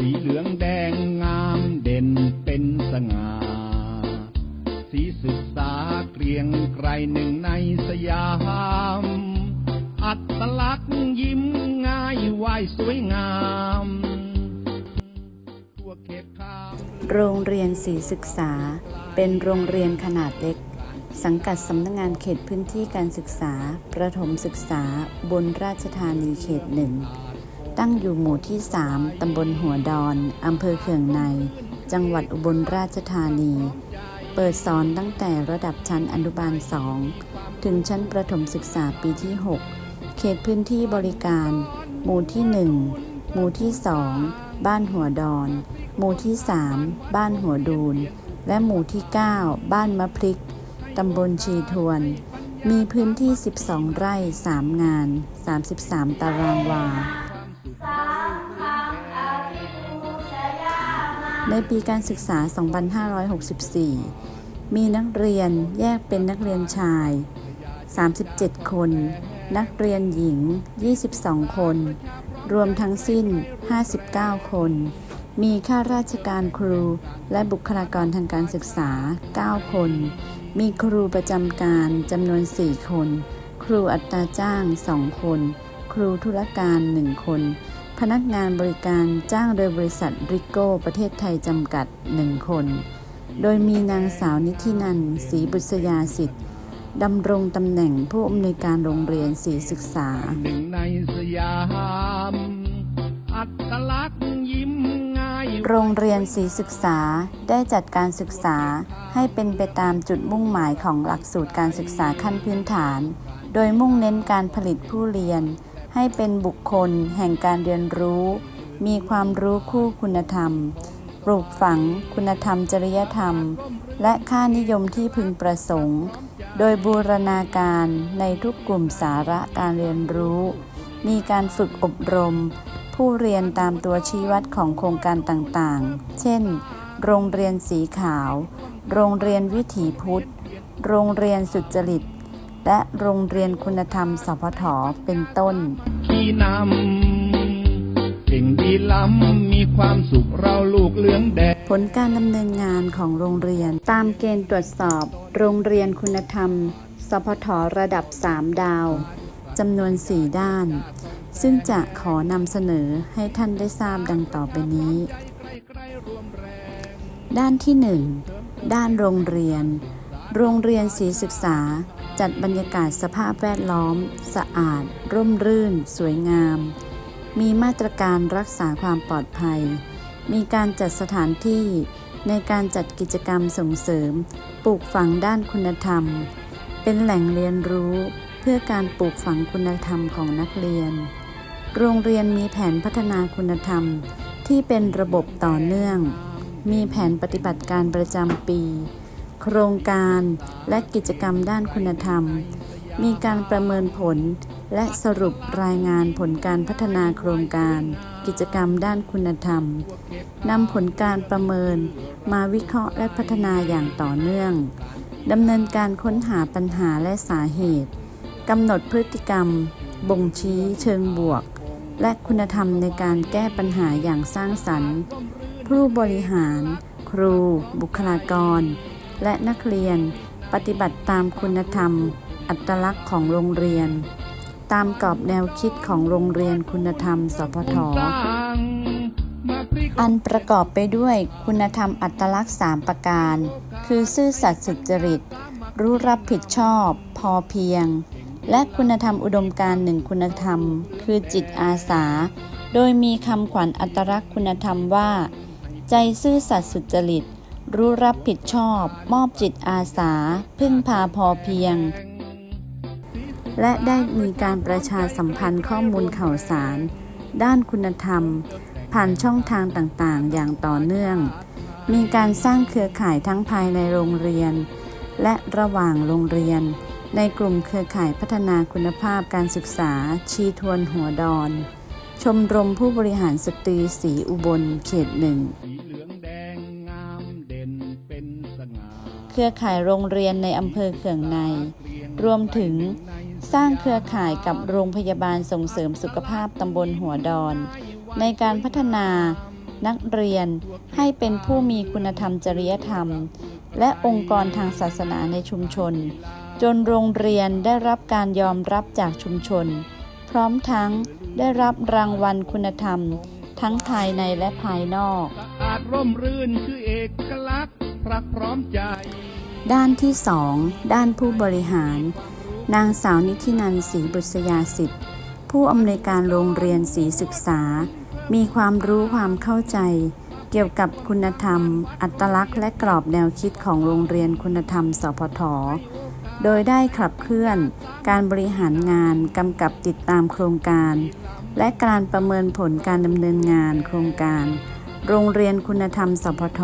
สีเหลืองแดงงามเด่นเป็นสง่า สีศึกษาเกรียงไกรหนึ่งในสยาม อัตลักษณ์ยิ้มง่ายไหวสวยงามโรงเรียนศรีศึกษา เป็นโรงเรียนขนาดเล็ก สังกัดสำนักงงานเขตพื้นที่การศึกษา ประถมศึกษาบนราชธานีเขตหนึ่ง ตั้งอยู่หมู่ที่ 3 ตำบลหัวดอน อำเภอเขื่องใน จังหวัดอุบลราชธานี เปิดสอนตั้งแต่ระดับชั้นอนุบาล 2 ถึงชั้นประถมศึกษาปีที่ 6 เขตพื้นที่บริการ หมู่ที่ 1 หมู่ที่ 2 บ้านหัวดอน หมู่ที่ 3 บ้านหัวดูน และหมู่ที่ 9 บ้านมะพริก ตำบลชีทวน มีพื้นที่ 12 ไร่ 3 งาน 33 ตารางวา ในปีการศึกษา 2564 มีนักเรียนแยกเป็นนักเรียนชาย 37 คน นักเรียนหญิง 22 คน รวมทั้งสิ้น 59 คน มีข้าราชการครูและบุคลากรทางการศึกษา 9 คน มีครูประจำการจำนวน 4 คน ครูอัตราจ้าง 2 คน ครูธุรการ 1 คน พนักงานบริการจ้างโดยบริษัทริโก้ ประเทศไทยจำกัด 1 คน โดยมีนางสาวนิธินันศรีบุษยาสิทธิ์ดำรงตำแหน่งผู้อำนวยการโรงเรียนศรีศึกษาหนึ่งในสยาม อัตลักษณ์ยิ้มง่ายโรงเรียนศรีศึกษาได้จัดการศึกษาให้เป็นไปตามจุดมุ่งหมายของหลักสูตรการศึกษาขั้นพื้นฐาน โดยมุ่งเน้นการผลิตผู้เรียน ให้เป็นบุคคลแห่งการเรียนรู้ มีความรู้คู่คุณธรรม ปลูกฝังคุณธรรมจริยธรรม และค่านิยมที่พึงประสงค์ โดยบูรณาการในทุกกลุ่มสาระการเรียนรู้ มีการฝึกอบรม ผู้เรียนตามตัวชี้วัดของโครงการต่างๆ เช่น โรงเรียนสีขาว โรงเรียนวิถีพุทธ โรงเรียนสุจริต และโรงเรียนคุณธรรมสพทเป็นต้นที่นำสิ่งดีล้ำมีความสุขเราลูกเหลืองแดงผลการดำเนินงานของโรงเรียน ตามเกณฑ์ตรวจสอบ โรงเรียนคุณธรรมสพทระดับ 3 ดาวจำนวน 4 ด้าน ซึ่งจะขอนำเสนอให้ท่านได้ทราบดังต่อไปนี้ ด้านที่ 1 ด้านโรงเรียน โรงเรียนศรีศึกษา จัดบรรยากาศสภาพแวดล้อม สะอาด ร่มรื่น สวยงาม มีมาตรการรักษาความปลอดภัย มีการจัดสถานที่ในการจัดกิจกรรมส่งเสริม ปลูกฝังด้านคุณธรรม เป็นแหล่งเรียนรู้เพื่อการปลูกฝังคุณธรรมของนักเรียน โรงเรียนมีแผนพัฒนาคุณธรรมที่เป็นระบบต่อเนื่อง มีแผนปฏิบัติการประจำปี โครงการและกิจกรรมด้านคุณธรรม มีการประเมินผลและสรุปรายงานผลการพัฒนาโครงการ กิจกรรมด้านคุณธรรมนำผลการประเมินมาวิเคราะห์และพัฒนาอย่างต่อเนื่องดำเนินการค้นหาปัญหาและสาเหตุกำหนดพฤติกรรม บ่งชี้เชิงบวก และคุณธรรมในการแก้ปัญหาอย่างสร้างสรรค์ ผู้บริหาร ครู บุคลากร และนักเรียนปฏิบัติตามคุณธรรม อัตลักษณ์ของโรงเรียน ตามกรอบแนวคิดของโรงเรียนคุณธรรม สพท อันประกอบไปด้วยคุณธรรมอัตลักษณ์ 3 ประการ คือซื่อสัตย์สุจริต รู้รับผิดชอบ พอเพียง และคุณธรรมอุดมการหนึ่งคุณธรรม คือจิตอาสา โดยมีคำขวัญอัตลักษณ์คุณธรรมว่า ใจซื่อสัตย์สุจริต รู้รับผิดชอบ มอบจิตอาสา พึ่งพาพอเพียง และได้มีการประชาสัมพันธ์ข้อมูลข่าวสาร ด้านคุณธรรม ผ่านช่องทางต่างๆ อย่างต่อเนื่อง มีการสร้างเครือข่ายทั้งภายในโรงเรียน และระหว่างโรงเรียน ในกลุ่มเครือข่ายพัฒนาคุณภาพการศึกษา ชีทวนหัวดอน ชมรมผู้บริหารสตรีสีอุบลเขตหนึ่ง รือข่ายโรงเรียนในอำเภอเขื่องใน รวมถึงสร้างเครือข่ายกับโรงพยาบาลส่งเสริมสุขภาพตำบลหัวดอน ในการพัฒนานักเรียนให้เป็นผู้มีคุณธรรมจริยธรรม และองค์กรทางศาสนาในชุมชน จนโรงเรียนได้รับการยอมรับจากชุมชน พร้อมทั้งได้รับรางวัลคุณธรรม ทั้งภายในและภายนอกอาดร่มรื่นคือเอกลักษณ์ รักพร้อมใจ ด้านที่สองด้านผู้บริหาร นางสาวนิธินันศรีบุษยาสิทธิ์ผู้อำนวยการโรงเรียนศรีศึกษา มีความรู้ความเข้าใจ เกี่ยวกับคุณธรรม อัตลักษณ์และกรอบแนวคิดของโรงเรียนคุณธรรม สพทโดยได้ขับเคลื่อน การบริหารงานกำกับติดตามโครงการ และการประเมินผลการดำเนินงานโครงการ โรงเรียนคุณธรรม สพท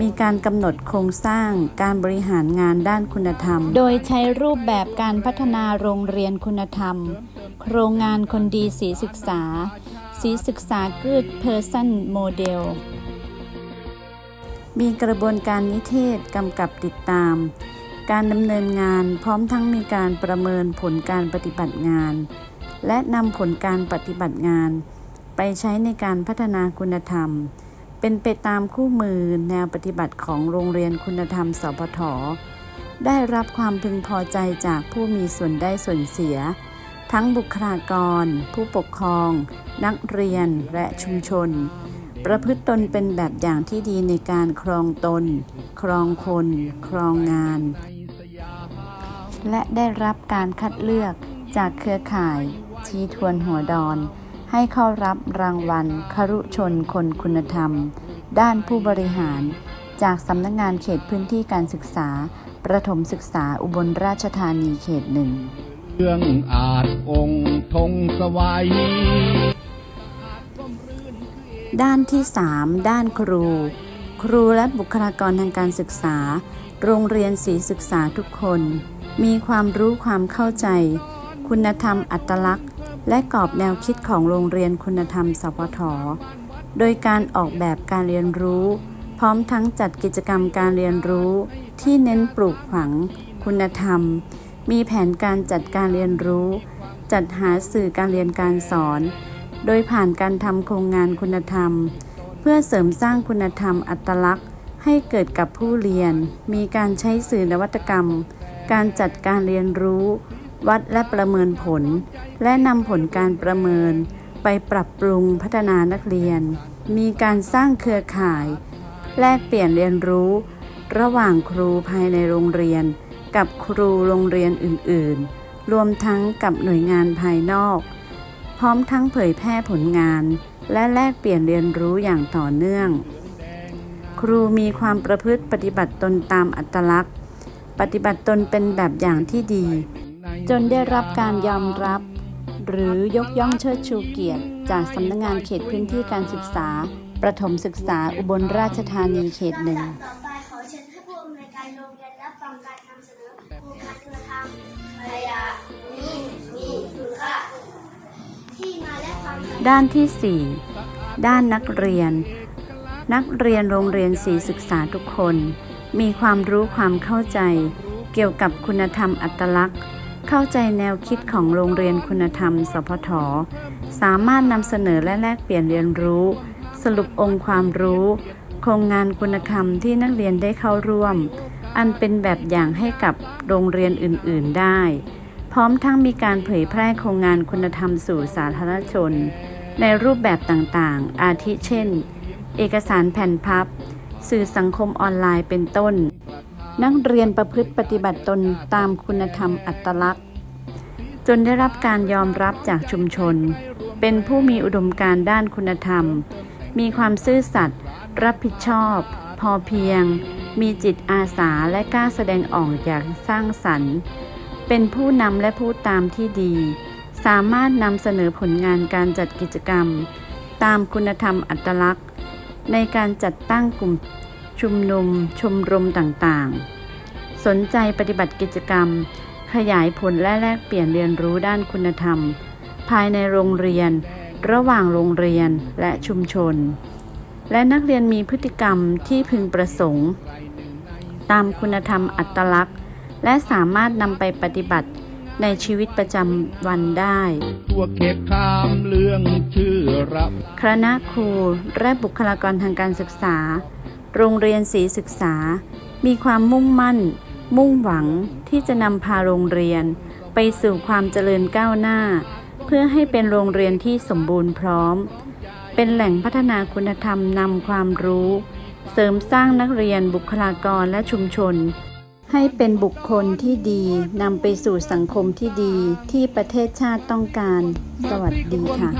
มีการกำหนดโครงสร้างการบริหารงานด้านคุณธรรม โดยใช้รูปแบบการพัฒนาโรงเรียนคุณธรรม โครงงานคนดีสีศึกษา สีศึกษา Good Person Model มีกระบวนการนิเทศกำกับติดตาม การดำเนินงานพร้อมทั้งมีการประเมินผลการปฏิบัติงาน และนำผลการปฏิบัติงาน ไปใช้ในการพัฒนาคุณธรรม เป็นไปตามคู่มือแนวปฏิบัติของโรงเรียนคุณธรรมสพทได้รับความพึงพอใจจากผู้มีส่วนได้ส่วนเสีย ทั้งบุคลากร ผู้ปกครอง นักเรียนและชุมชน ประพฤติตนเป็นแบบอย่างที่ดีในการครองตน ครองคน ครองงาน และได้รับการคัดเลือกจากเครือข่าย ชี้ทวนหัวดอน ให้เข้ารับรางวัลครุชนคนคุณธรรม ด้านผู้บริหาร จากสำนักงงานเขตพื้นที่การศึกษา ประถมศึกษาอุบลราชธานีเขตหนึ่งเครื่องอาจองค์ธงสวัยด้านที่ 3 ด้านครู ครูและบุคลากรทางการศึกษา โรงเรียนศรีศึกษาทุกคน มีความรู้ความเข้าใจ คุณธรรมอัตลักษณ์ และกรอบแนวคิดของโรงเรียนคุณธรรม สพท โดยการออกแบบการเรียนรู้ พร้อมทั้งจัดกิจกรรมการเรียนรู้ ที่เน้นปลูกฝัง คุณธรรม มีแผนการจัดการเรียนรู้ จัดหาสื่อการเรียนการสอน โดยผ่านการทำโครงงานคุณธรรม เพื่อเสริมสร้างคุณธรรมอัตลักษณ์ ให้เกิดกับผู้เรียน มีการใช้สื่อนวัตกรรม การจัดการเรียนรู้ วัดและประเมินผล และนำผลการประเมิน ไปปรับปรุงพัฒนานักเรียน มีการสร้างเครือข่าย แลกเปลี่ยนเรียนรู้ ระหว่างครูภายในโรงเรียน กับครูโรงเรียนอื่น ๆ รวมทั้งกับหน่วยงานภายนอก พร้อมทั้งเผยแพร่ผลงาน และแลกเปลี่ยนเรียนรู้อย่างต่อเนื่อง ครูมีความประพฤติปฏิบัติตนตามอัตลักษณ์ ปฏิบัติตนเป็นแบบอย่างที่ดี จนได้รับการยอมรับ หรือยกย่องเชิดชูเกียรติ จากสำนักงงานเขตพื้นที่การศึกษา ประถมศึกษาอุบลราชธานีเขตหนึ่งต่อไปขอเชิญท่านผู้อำนวยการโรงเรียนรับฟังการนำเสนอโครงการคุณธรรมขยะมีมีคุณค่าที่มาและความด้านที่ 4 ด้านนักเรียน นักเรียนโรงเรียนศรีศึกษาทุกคน มีความรู้ความเข้าใจ เกี่ยวกับคุณธรรมอัตลักษณ์ เข้าใจแนวคิดของโรงเรียนคุณธรรม สพท สามารถนำเสนอและแลกเปลี่ยนเรียนรู้ สรุปองค์ความรู้ โครงงานคุณธรรมที่นักเรียนได้เข้าร่วม อันเป็นแบบอย่างให้กับโรงเรียนอื่น ๆ ได้ พร้อมทั้งมีการเผยแพร่โครงงานคุณธรรมสู่สาธารณชน ในรูปแบบต่างๆ อาทิเช่น เอกสารแผ่นพับ สื่อสังคมออนไลน์เป็นต้น นักเรียนประพฤติปฏิบัติตนตามคุณธรรมอัตลักษณ์ จนได้รับการยอมรับจากชุมชน เป็นผู้มีอุดมการด้านคุณธรรม มีความซื่อสัตย์รับผิดชอบ พอเพียง มีจิตอาสาและกล้าแสดงออกอย่างสร้างสรรค์ เป็นผู้นำและผู้ตามที่ดี สามารถนำเสนอผลงานการจัดกิจกรรม ตามคุณธรรมอัตลักษณ์ ในการจัดตั้งกลุ่ม ชุมนุมชมรมต่างๆ สนใจปฏิบัติกิจกรรม ขยายผลและแลกเปลี่ยนเรียนรู้ด้านคุณธรรม ภายในโรงเรียน ระหว่างโรงเรียนและชุมชน และนักเรียนมีพฤติกรรมที่พึงประสงค์ ตามคุณธรรมอัตลักษณ์ และสามารถนำไปปฏิบัติในชีวิตประจำวันได้ตัวเขตคามเรื่องชื่อรับ คณะครูและบุคลากรทางการศึกษา โรงเรียนศรีศึกษา มีความมุ่งมั่น มุ่งหวังที่จะนำพาโรงเรียน ไปสู่ความเจริญก้าวหน้า เพื่อให้เป็นโรงเรียนที่สมบูรณ์พร้อม เป็นแหล่งพัฒนาคุณธรรมนำความรู้ เสริมสร้างนักเรียนบุคลากรและชุมชน ให้เป็นบุคคลที่ดีนำไปสู่สังคมที่ดีที่ประเทศชาติต้องการ สวัสดีค่ะ